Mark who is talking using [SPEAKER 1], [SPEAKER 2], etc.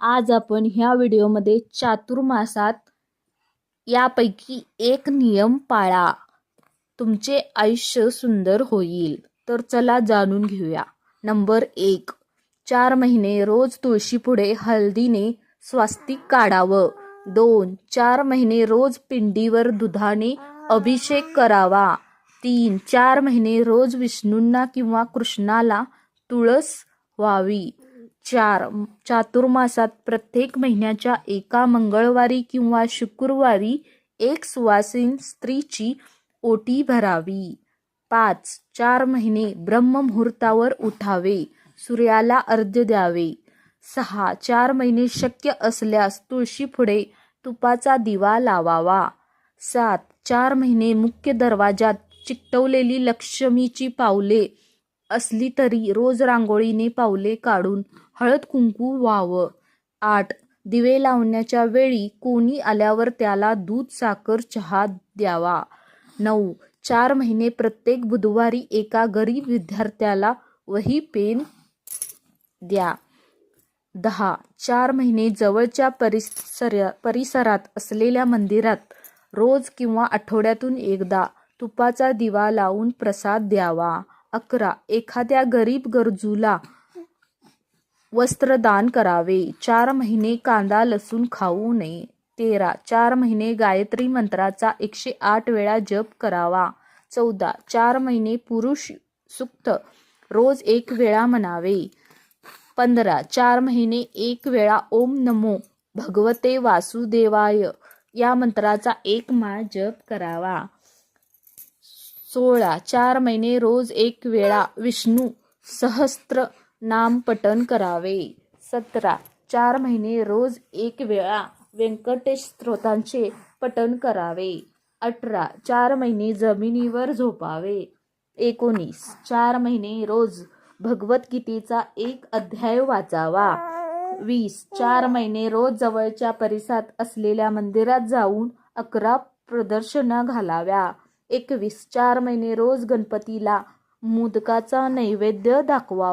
[SPEAKER 1] आज आपण ह्या व्हिडिओमध्ये चातुर्मासात यापैकी एक नियम पाळा. तुमचे आयुष्य सुंदर होईल. तर चला जाणून घेऊया. नंबर एक. चार महिने रोज तुळशीपुढे हळदीने स्वास्तिक काढावं. दोन. चार महिने रोज पिंडीवर दुधाने अभिषेक करावा. तीन. चार महिने रोज विष्णूंना किंवा कृष्णाला तुळस व्हावी. चार चातुर्मासात प्रत्येक महिन्याच्या एका मंगळवारी किंवा शुक्रवारी एक सुवासीन स्त्रीची ओटी भरावी. पाच चार महिने ब्रह्ममुहूर्तावर उठावे. सूर्याला अर्ध्य द्यावे. सहा चार महिने शक्य असल्यास तुळशीपुढे तुपाचा दिवा लावावा. सात चार महिने मुख्य दरवाजात चिकटवलेली लक्ष्मीची पावले असली तरी रोज रांगोळीने पावले काढून हळद कुंकू व्हावं आठ दिवे लावण्याच्या वेळी कोणी आल्यावर त्याला दूध साखर चहा द्यावा. नऊ चार महिने प्रत्येक बुधवारी एका गरीब विद्यार्थ्याला वही पेन द्या. दहा चार महिने जवळच्या परिसर परिसरात असलेल्या मंदिरात रोज किंवा आठवड्यातून एकदा तुपाचा दिवा लावून प्रसाद द्यावा. अकरा एखाद्या गरीब गरजूला वस्त्रदान करावे. चार महिने कांदा लसूण खाऊ नये. तेरा. चार महिने गायत्री मंत्राचा एकशे आठ वेळा जप करावा. चौदा. चार महिने पुरुष सुक्त. रोज एक वेळा म्हणावे. पंधरा. चार महिने एक वेळा ओम नमो. भगवते वासुदेवाय. या मंत्राचा एक माळ जप करावा. सोळा. चार महिने रोज एक वेळा विष्णू सहस्त्र नाम करावे. सतरा. चार महिने रोज एक वेळा व्यंकटेश स्त्रोतांचे पठण करावे. अठरा. चार महिने जमिनीवर झोपावे. एकोणीस. चार महिने रोज भगवद्गीतेचा एक अध्याय वाचावा. वीस. चार महिने रोज जवळच्या परिसरात असलेल्या मंदिरात जाऊन अकरा प्रदर्शनं घालाव्या. एकवीस. चार महिने रोज गणपतीला मोदकाचा नैवेद्य दाखवावा.